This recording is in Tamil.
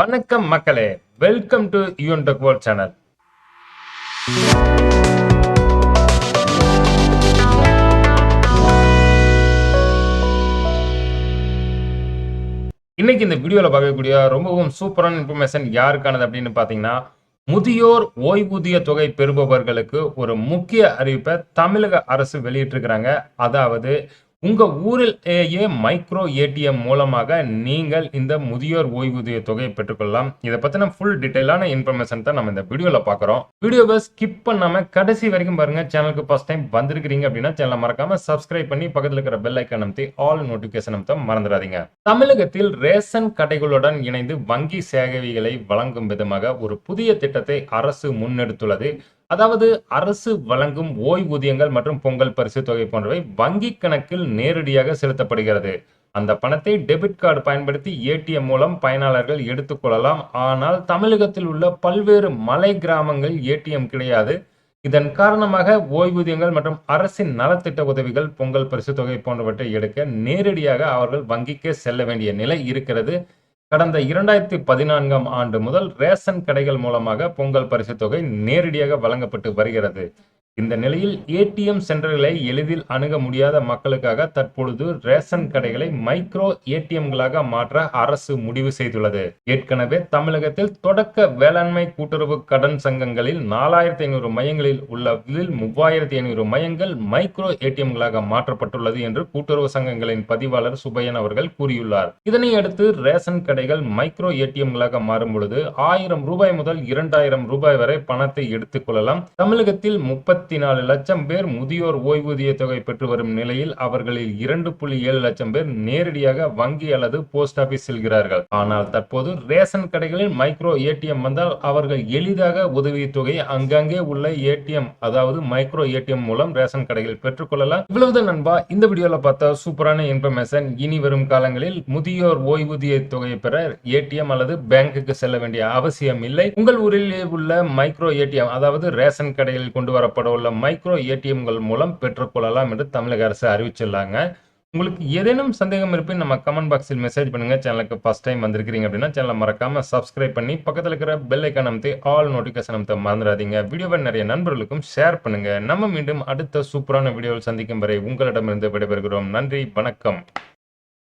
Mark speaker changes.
Speaker 1: வணக்கம் மக்களே. Welcome to Yoon tech world channel இன்னைக்கு இந்த வீடியோவில் பார்க்கக்கூடிய ரொம்பவும் சூப்பரான இன்ஃபர்மேஷன் யாருக்கானது அப்படின்னு பார்த்தீங்கன்னா முதியோர் ஓய்வூதிய தொகை பெறுபவர்களுக்கு ஒரு முக்கிய அறிவிப்பை தமிழக அரசு வெளியிட்டிருக்கிறாங்க. அதாவது உங்கள் ஊரிலேயே மைக்ரோ ஏடிஎம் மூலமாக நீங்கள் இந்த முதியோர் ஓய்வூதிய தொகையை பெற்றுக்கொள்ளலாம். இதை பற்றின ஃபுல் டீட்டெயிலான இன்ஃபர்மேஷன் தான் நம்ம இந்த வீடியோவில் பார்க்குறோம். வீடியோவை ஸ்கிப் பண்ணாம கடைசி வரைக்கும் பாருங்க. சேனலுக்கு ஃபர்ஸ்ட் டைம் வந்திருக்கிறீங்க அப்படின்னா சேனலை மறக்காமல் சப்ஸ்கிரைப் பண்ணி பக்கத்தில் இருக்கிற பெல் ஐக்கன் அமைத்து ஆல் நோட்டிஃபிகேஷன் அமைத்த மறந்துடாதீங்க. தமிழகத்தில் ரேஷன் கடைகளுடன் இணைந்து வங்கி சேவைகளை வழங்கும் விதமாக ஒரு புதிய திட்டத்தை அரசு முன்னெடுத்துள்ளது. அதாவது அரசு வழங்கும் ஓய்வூதியங்கள் மற்றும் பொங்கல் பரிசு தொகை போன்றவை வங்கி கணக்கில் நேரடியாக செலுத்தப்படுகிறது. அந்த பணத்தை டெபிட் கார்டு பயன்படுத்தி ஏடிஎம் மூலம் பயனாளர்கள் எடுத்துக்கொள்ளலாம் ஆனால் தமிழகத்தில் உள்ள பல்வேறு மலை கிராமங்களில் ஏடிஎம் கிடையாது. இதன் காரணமாக ஓய்வூதியங்கள் மற்றும் அரசின் நலத்திட்ட உதவிகள் பொங்கல் பரிசு தொகை போன்றவற்றை எடுக்க நேரடியாக அவர்கள் வங்கிக்கே செல்ல வேண்டிய நிலை இருக்கிறது. கடந்த இரண்டாயிரத்தி பதினான்காம் ஆண்டு முதல் ரேஷன் கடைகள் மூலமாக பொங்கல் பரிசு தொகை நேரடியாக வழங்கப்பட்டு வருகிறது. இந்த நிலையில் ஏடிஎம் சென்டர்களை எளிதில் அணுக முடியாத மக்களுக்காக தற்பொழுது ரேஷன் கடைகளை மைக்ரோ ஏடிஎம்களாக மாற்ற அரசு முடிவு செய்துள்ளது. ஏற்கனவே தமிழகத்தில் தொடக்க வேளாண்மை கூட்டுறவு கடன் சங்கங்களில் நாலாயிரத்தி ஐநூறு மையங்களில் உள்ளதில் மூவாயிரத்தி ஐநூறு மையங்கள் மைக்ரோ ஏடிஎம்களாக மாற்றப்பட்டுள்ளது என்று கூட்டுறவு சங்கங்களின் பதிவாளர் சுபையன் அவர்கள் கூறியுள்ளார். இதனை அடுத்து ரேஷன் கடைகள் மைக்ரோ ஏடிஎம்களாக மாறும் பொழுது ஆயிரம் ரூபாய் முதல் இரண்டாயிரம் ரூபாய் வரை பணத்தை எடுத்துக் கொள்ளலாம். தமிழகத்தில் முப்பத்தி நாலு லட்சம் பேர் முதியோர் ஓய்வூதிய தொகை பெற்று வரும் நிலையில் அவர்களில் இரண்டு புள்ளி ஏழு லட்சம் பேர் நேரடியாக வங்கி அல்லது போஸ்ட் ஆபீஸ் செல்கிறார்கள். ஆனால் தற்போது ரேஷன் கடைகளில் மைக்ரோ ஏடிஎம் வந்தால் அவர்கள் எளிதாக உதவி தொகை அங்கங்கே உள்ள ஏடிஎம் அதாவது மைக்ரோ ஏடிஎம் மூலம் ரேஷன் கடைகளில் பெற்றுக்கொள்ளலாம் இவ்வளவுதான் நண்பா. இந்த வீடியோல பார்த்த சூப்பரான இன்ஃபர்மேஷன். இனி வரும் காலங்களில் முதியோர் ஓய்வூதிய தொகையை பெற ஏடிஎம் அல்லது பேங்குக்கு செல்ல வேண்டிய அவசியம் இல்லை. உங்கள் ஊரில் உள்ள மைக்ரோ ஏடிஎம் அதாவது ரேஷன் கடைகளில் கொண்டு வரப்படும் உள்ள மைக்ரோ ஏடிஎம்கள் மூலம் பெற்றுக்கொள்ளலாம் என்று தமிழக அரசு அறிவிச்சுள்ளாங்க உங்களுக்கு ஏதேனும் சந்தேகம் இருப்பின் நம்ம கமெண்ட் பாக்ஸில் மெசேஜ் பண்ணுங்க. சேனலுக்கு ஃபர்ஸ்ட் டைம் வந்திருக்கிறீங்க அப்படின்னா சேனலை மறக்காம சப்ஸ்கிரைப் பண்ணி பக்கத்தில் இருக்கிற பெல் ஐக்கான் அமைத்து ஆல் நோட்டிஃபிகேஷன் அமைத்த மறந்துடாதீங்க. வீடியோவை நிறைய நண்பர்களுக்கும் ஷேர் பண்ணுங்க. நம்ம மீண்டும் அடுத்த சூப்பரான வீடியோவில் சந்திக்கும் வரை உங்களிடமிருந்து விடைபெறுகிறோம். நன்றி வணக்கம்.